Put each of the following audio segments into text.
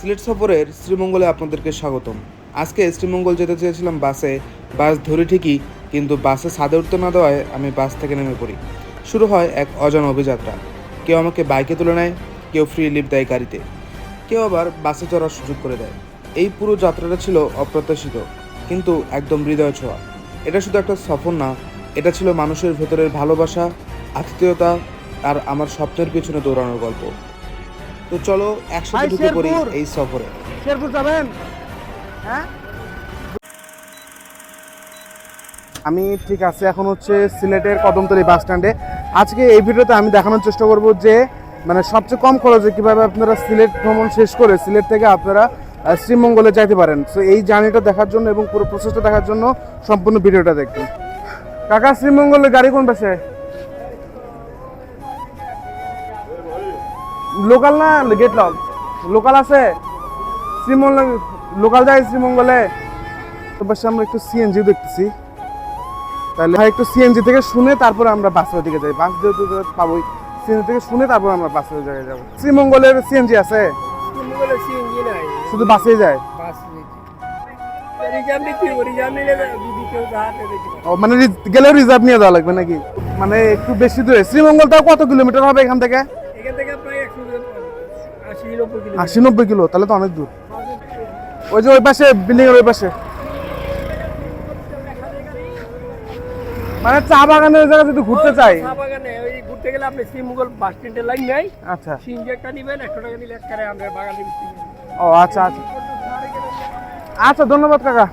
সিলেট সফরের শ্রীমঙ্গলে আপনাদেরকে স্বাগতম। আজকে শ্রীমঙ্গল যেতে চেয়েছিলাম বাসে, বাস ধরে ঠিকই, কিন্তু বাসে ছাদে উঠতে না দেওয়ায় আমি বাস থেকে নেমে পড়ি। শুরু হয় এক অজানা অভিযাত্রা। কেউ আমাকে বাইকে তুলে নেয়, কেউ ফ্রি লিফট দেয় গাড়িতে। কেউ আবার বাসে চড়ার সুযোগ করে দেয়। এই পুরো যাত্রাটা ছিল অপ্রত্যাশিত, কিন্তু একদম হৃদয় ছোঁয়া। এটা শুধু একটা সফর না, এটা ছিল মানুষের ভেতরের ভালোবাসা, আতিথেয়তা, আর আমার স্বপ্নের পিছনে দৌড়ানোর গল্প। তো চলো একসাথে ঢুকে পড়ি এই সফরে। শেরপুর যাবেন? হ্যাঁ? আমি ঠিক আছে এখন হচ্ছে সিলেটের কদমতলী বাস স্ট্যান্ডে। আজকে এই ভিডিওতে আমি দেখানোর চেষ্টা করব যে মানে সবচেয়ে কম খরচে কীভাবে আপনারা সিলেট ভ্রমণ শেষ করে সিলেট থেকে আপনারা শ্রীমঙ্গলে যাইতে পারেন। সো এই জার্নিটা দেখার জন্য এবং পুরো প্রসেসটা দেখার জন্য সম্পূর্ণ ভিডিওটা দেখবেন। কাকা শ্রীমঙ্গলের গাড়ি কোন পাশে? লোকাল না গেট লক লোকাল আছে। শ্রীমঙ্গল লোকাল যায় শ্রীমঙ্গলে। তো পাশে আমরা একটু সিএনজি দেখতেছি। তাহলে ভাই একটু সিএনজি থেকে শুনে তারপর আমরা বাসের দিকে যাই। বাস যেহেতু পাবোই সিএনজি থেকে শুনে তারপর আমরা বাসের জায়গায় যাব। শ্রীমঙ্গলের সিএনজি আছে? শুধু বাসেই যায়? বাস ও মানে গেলেও রিজার্ভ নিয়ে যাওয়া লাগবে নাকি? মানে একটু বেশি দূরে। শ্রীমঙ্গল তাও কত কিলোমিটার হবে এখান থেকে? আশি নব্বই কিলো। তাহলে তো অনেক দূর। ওই যে ওই পাশে বিল্ডিং এর ওই পাশে। মানে চা বাগানের জায়গা যদি ঘুরতে চাই। চা বাগানে ওই ঘুরতে গেলে আপনি শ্রীমঙ্গল বাস স্ট্যান্ডের লাইন নাই। আচ্ছা। সিএনজি একটা নিবেন একশো টাকা নিলে একবারে আমরা বাগানে ও আচ্ছা আচ্ছা। আচ্ছা ধন্যবাদ কাকা।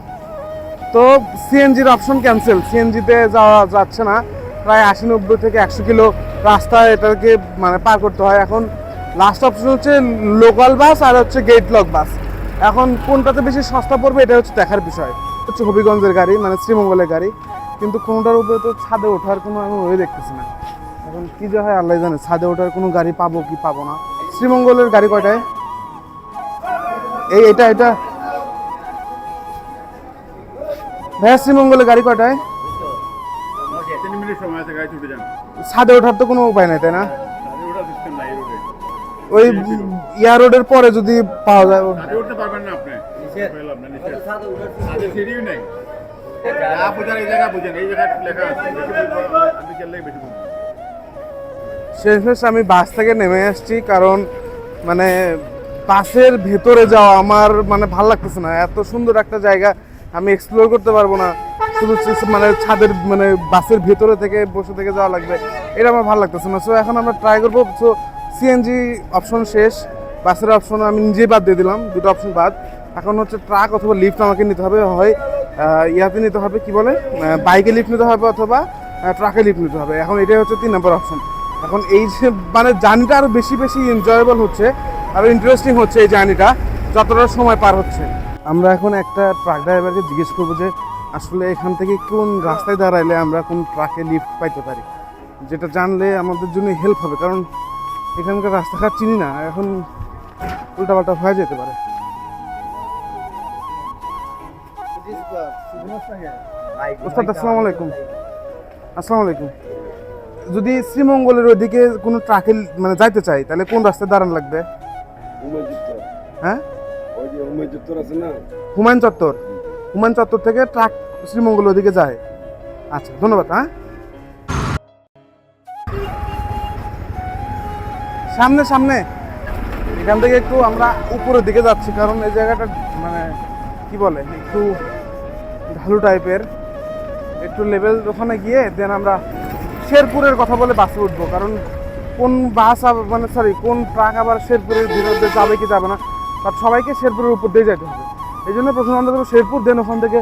তো সিএনজির অপশন ক্যান্সেল সিএনজিতে যাওয়া যাচ্ছে না। প্রায় আশি নব্বই থেকে একশো কিলো রাস্তা এটাকে মানে পার করতে হয়। এখন লাস্ট অপশন হচ্ছে লোকাল বাস আর হচ্ছে গেট লক বাস এখন কোনটাতে বেশি সস্তা পড়বে এটা হচ্ছে দেখার বিষয়। হচ্ছে হবিগঞ্জের গাড়ি মানে শ্রীমঙ্গলের গাড়ি। কিন্তু কোনোটার উপরে তো ছাদে ওঠার কোনো এখন ওই দেখতেছি না। এখন কি যে হয় আল্লাহ জানে ছাদে ওঠার কোনো গাড়ি পাবো কি পাবো না। শ্রীমঙ্গলের গাড়ি কয়টায়? এই এটা এটা। ভাইয়া শ্রীমঙ্গলের গাড়ি কয়টায়? ছাদে ওঠার তো কোনো উপায় নাই তাই না? ওই ইয়ার রোডের পরে যদি পাওয়া যায়। উঠতে পারবেন না আপনি। বুঝব শেষমেশ আমি বাস থেকে নেমে আসছি কারণ মানে বাসের ভেতরে যাওয়া আমার মানে ভালো লাগতেছে না। এত সুন্দর একটা জায়গা আমি এক্সপ্লোর করতে পারব না। শুধু মানে ছাদের মানে বাসের ভেতরে থেকে বসে থেকে যাওয়া লাগবে এটা আমার ভালো লাগতেছে না। সো এখন আমরা ট্রাই করব। সো সিএনজি অপশন শেষ বাসের অপশন আমি নিজেই বাদ দিয়ে দিলাম, দুটো অপশন বাদ। এখন হচ্ছে ট্রাক অথবা লিফট আমাকে নিতে হবে, হয় ইয়াতে নিতে হবে, কি বলে? বাইকে লিফট নিতে হবে অথবা ট্রাকে লিফট নিতে হবে। এখন এটাই হচ্ছে তিন নম্বর অপশন এখন এই যে মানে জার্নিটা আরও বেশি বেশি এনজয়েবল হচ্ছে আরও ইন্টারেস্টিং হচ্ছে এই জার্নিটা যতটা সময় পার হচ্ছে। আমরা এখন একটা ট্রাক ড্রাইভারকে জিজ্ঞেস করব যে, আসলে এখান থেকে কোন রাস্তায় দাঁড়াইলে আমরা কোন ট্রাকে লিফট পাইতে পারি? যেটা জানলে আমাদের জন্য হেল্প হবে, কারণ এখানকার রাস্তাঘাট চিনি না, এখন উল্টাপাল্টা হয়ে যেতে পারে। আসসালামু আলাইকুম। আসসালামু আলাইকুম। যদি শ্রীমঙ্গলের ওইদিকে কোনো ট্রাকে মানে যাইতে চাই, তাহলে কোন রাস্তায় দাঁড়ানো লাগবে? হ্যাঁ? হুমায়ুন চত্বর। হুমায়ুন চত্বর থেকে ট্রাক শ্রীমঙ্গল ওদিকে যায়। আচ্ছা ধন্যবাদ হ্যাঁ? সামনে সামনে। এখান থেকে একটু আমরা উপরের দিকে যাচ্ছি, কারণ এই জায়গাটা মানে কি বলে, একটু ঢালু টাইপের। একটু লেভেল ওখানে গিয়ে দেন আমরা শেরপুরের কথা বলে বাসে উঠবো, কারণ কোন বাস মানে সরি কোন ট্রাক আবার শেরপুরের বিরুদ্ধে যাবে কি যাবে না, তার সবাইকে শেরপুরের উপর দিয়ে যেতে হবে। এই জন্য প্রথমে আমরা যাব শেরপুর দেন ওখান থেকে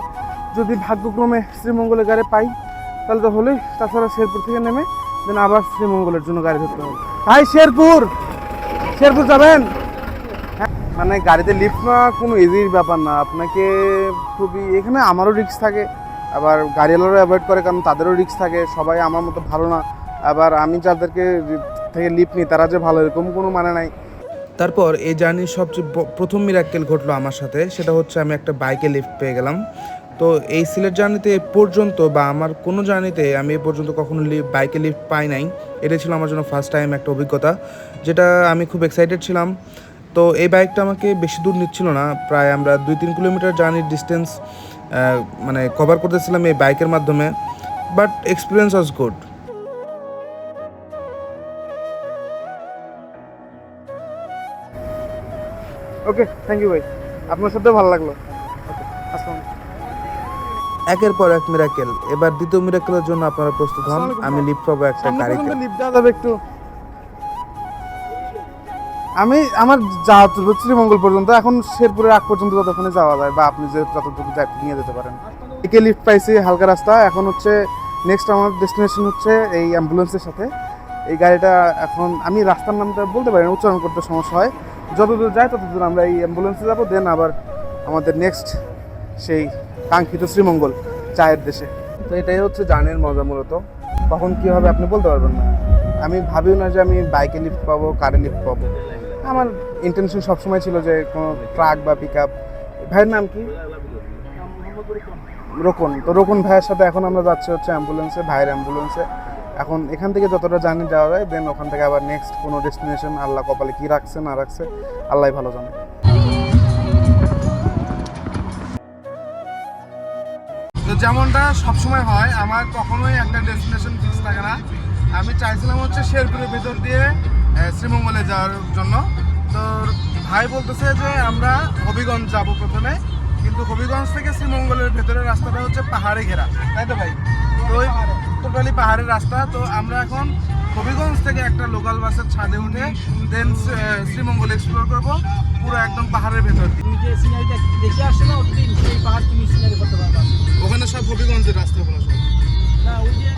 যদি ভাগ্যক্রমে শ্রীমঙ্গলের গাড়ি পাই, তাহলে তো হলেই, তাছাড়া শেরপুর থেকে নেমে দেন আবার শ্রীমঙ্গলের জন্য গাড়ি ধরতে হবে। ভাই শেরপুর। শেরপুর যাবেন? হ্যাঁ, মানে গাড়িতে লিফট না কোনো ইজির ব্যাপার না। আপনাকে খুবই এখানে আমারও রিস্ক থাকে। আবার গাড়িওয়ালারা অ্যাভয়েড করে কারণ তাদেরও রিক্স থাকে। সবাই আমার মতো ভালো না। আবার আমি যাদেরকে থেকে লিফট নিই তারা যে ভালো এরকম কোনো মানে নাই। তারপর এই জার্নির সবচেয়ে প্রথম মিরাক্কেল ঘটলো আমার সাথে। সেটা হচ্ছে আমি একটা বাইকে লিফট পেয়ে গেলাম। তো এই সিলেট জার্নিতে এ পর্যন্ত বা আমার কোনো জার্নিতে আমি এ পর্যন্ত কখনো লিফট বাইকে লিফট পাই নাই। এটা ছিল আমার জন্য ফার্স্ট টাইম একটা অভিজ্ঞতা, যেটা আমি খুব এক্সাইটেড ছিলাম। তো এই বাইকটা আমাকে বেশি দূর নিচ্ছিল না, প্রায় আমরা দুই তিন কিলোমিটার জার্নির ডিস্টেন্স মানে কভার করতেছিলাম এই বাইকের মাধ্যমে but experience was good okay thank you ভাই আপনার সাথে ভালো লাগল। ওকে আসসালাম একের পর এক মিরাকেল এবার দ্বিতীয় মিরাকেলের জন্য আপনারা প্রস্তুত হন। আমি লিফট পাবো একটা গাড়িতে। লিফট দেওয়া যাবে একটু। আমি আমার যাওয়া শ্রীমঙ্গল পর্যন্ত। এখন শেরপুরের আগ পর্যন্ত যতক্ষণে যাওয়া যায় বা আপনি যে যতটুকু নিয়ে যেতে পারেন। একে লিফট পাইছি হালকা রাস্তা। এখন হচ্ছে নেক্সট আমার ডেস্টিনেশন হচ্ছে এই অ্যাম্বুলেন্সের সাথে। এই গাড়িটা এখন আমি রাস্তার নামটা বলতে পারি না উচ্চারণ করতে সমস্যা হয়। যতদূর যায় ততদূর আমরা এই অ্যাম্বুলেন্সে যাব দেন আবার আমাদের নেক্সট সেই কাঙ্ক্ষিত শ্রীমঙ্গল চায়ের দেশে। তো এটাই হচ্ছে জার্নির মজা মূলত। কখন কী হবে আপনি বলতে পারবেন না। আমি ভাবিও না যে আমি বাইকে লিফ্ট পাবো কারে লিফ্ট পাবো। আমার ইন্টেনশন সবসময় ছিল যে কোনো ট্রাক বা পিক আপ ভাইয়ের নাম কি? রোকন। তো রোকন ভাইয়ের সাথে এখন আমরা যাচ্ছি হচ্ছে অ্যাম্বুলেন্সে ভাইয়ের অ্যাম্বুলেন্সে এখন এখান থেকে যতটা জার্নি যাওয়া যায় দেন ওখান থেকে আবার নেক্সট কোনো ডেস্টিনেশন আল্লাহ কপালে কি রাখছে, না রাখছে আল্লাহ ভালো জানে। যেমনটা সবসময় হয়, আমার কখনোই একটা ডেস্টিনেশন ফিক্স থাকে না। আমি চাইছিলাম হচ্ছে শেরপুরের ভেতর দিয়ে শ্রীমঙ্গলে যাওয়ার জন্য। তো ভাই বলতেছে যে আমরা হবিগঞ্জ যাব প্রথমে, কিন্তু হবিগঞ্জ থেকে শ্রীমঙ্গলের ভেতরের রাস্তাটা হচ্ছে পাহাড়ে ঘেরা। তাই তো ভাই? তো ওই টোটালি পাহাড়ের রাস্তা। তো আমরা এখন হবিগঞ্জ থেকে একটা লোকাল বাসের ছাদে উঠে দেন শ্রীমঙ্গল এক্সপ্লোর করব। পুরো একদম পাহাড়ের ভেতর দিয়ে। তুমি যে সিনারিটা দেখে আসছো না ওদিন সেই পাহাড় তুমি সিনারি করতে পারবা। ওখানে সব হবিগঞ্জের রাস্তাগুলো সব না ওই যে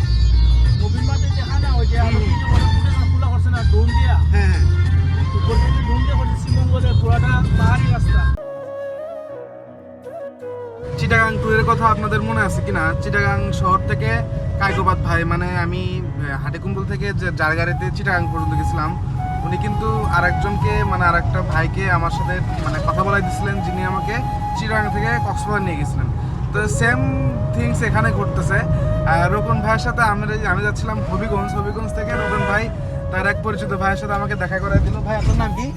নবীন মাঠে দেখা না ওই যে বড় খোলা করছে না ডোন দিয়া। হ্যাঁ হ্যাঁ। উপর থেকে ডোন দিয়া করছে শ্রীমঙ্গলের পুরাটা পাহাড়ি রাস্তা। চিটাগাং ট্যুরের কথা আপনাদের মনে আছে কিনা? চিটাগাং শহর থেকে কায়কোবাদ ভাই মানে আমি হাটিকুম্বল থেকে যে যার গাড়িতে চিটাগাং পর্যন্ত গেছিলাম উনি কিন্তু আরেকজনকে মানে আরেকটা ভাইকে আমার সাথে মানে কথা বলাই দিছিলেন যিনি আমাকে চিটাগাং থেকে কক্সবাজার নিয়ে গেছিলেন। তো সেম থিংস এখানে ঘটতেছে। রোকন ভাইয়ের সাথে আমরা আমি যাচ্ছিলাম হবিগঞ্জ। হবিগঞ্জ থেকে রোকন ভাই তার এক পরিচিত ভাইয়ের সাথে আমাকে দেখা করে দিল। ভাই আপনার নাম কি?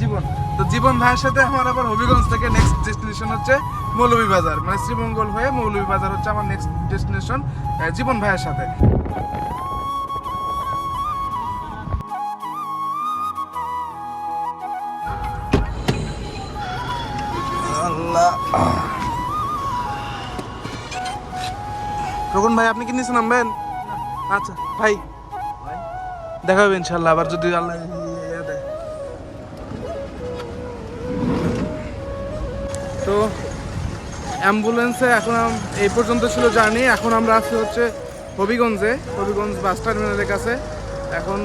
জীবন। তো জীবন ভাইয়ের সাথে আমার আবার হবিগঞ্জ থেকে নেক্সট ডেস্টিনেশন হচ্ছে মৌলভীবাজার মানে শ্রীমঙ্গল হয়ে মৌলভীবাজার হচ্ছে আমার নেক্সট ডেস্টিনেশন জীবন ভাইয়ের সাথে। রকন ভাই আপনি কি নিচে নামবেন? আচ্ছা ভাই। দেখা হবে ইনশাল্লাহ আবার যদি আল্লাহ তো অ্যাম্বুলেন্সে এখন এই পর্যন্ত ছিল জার্নি। এখন আমরা আছি হচ্ছে হবিগঞ্জে, হবিগঞ্জ বাস টার্মিনালের কাছে। এখন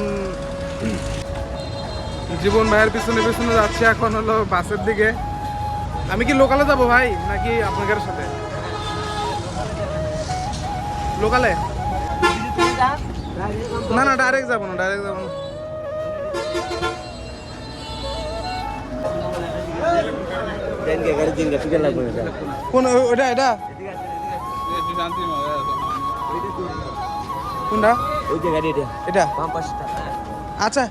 জীবন ভাইয়ের পিছনে পিছনে যাচ্ছে এখন হলো বাসের দিকে। আমি কি লোকালে যাব ভাই, নাকি আপনাদের সাথে? লোকালে? না না ডাইরেক্ট যাব না ডাইরেক্ট যাব না। কোন, ওটা গাড়ি এটা? আচ্ছা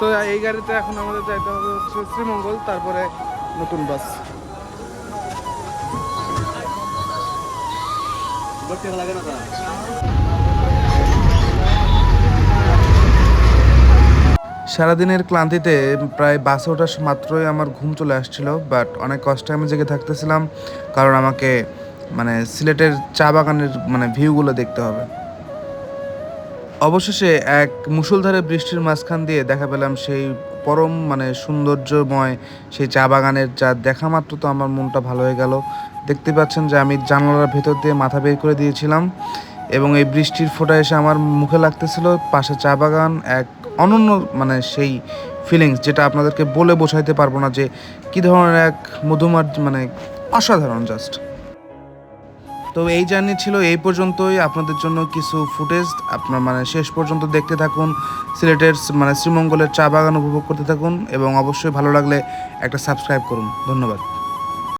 তো এই গাড়িতে এখন আমাদের যাইতে হবে হচ্ছে শ্রীমঙ্গল, তারপরে নতুন বাস। সারাদিনের ক্লান্তিতে প্রায় বাসে ওঠার মাত্রই আমার ঘুম চলে আসছিল বাট অনেক কষ্টে আমি জেগে থাকতেছিলাম কারণ আমাকে মানে সিলেটের চা বাগানের মানে ভিউগুলো দেখতে হবে। অবশেষে এক মুষলধারে বৃষ্টির মাঝখান দিয়ে দেখা পেলাম সেই পরম মানে সৌন্দর্যময় সেই চা বাগানের যা দেখা মাত্র তো আমার মনটা ভালো হয়ে গেল। দেখতে পাচ্ছেন যে আমি জানালার ভেতর দিয়ে মাথা বের করে দিয়েছিলাম এবং এই বৃষ্টির ফোঁটা এসে আমার মুখে লাগতেছিল পাশে চা বাগান, এক অনন্য মানে সেই ফিলিংস যেটা আপনাদেরকে বলে বোঝাইতে পারব না যে কী ধরনের এক মধুমার মানে অসাধারণ জাস্ট তো এই জার্নি ছিল এই পর্যন্তই। আপনাদের জন্য কিছু ফুটেজ আপনার মানে শেষ পর্যন্ত দেখতে থাকুন। সিলেটের মানে শ্রীমঙ্গলের চা বাগান উপভোগ করতে থাকুন এবং অবশ্যই ভালো লাগলে একটা সাবস্ক্রাইব করুন। ধন্যবাদ।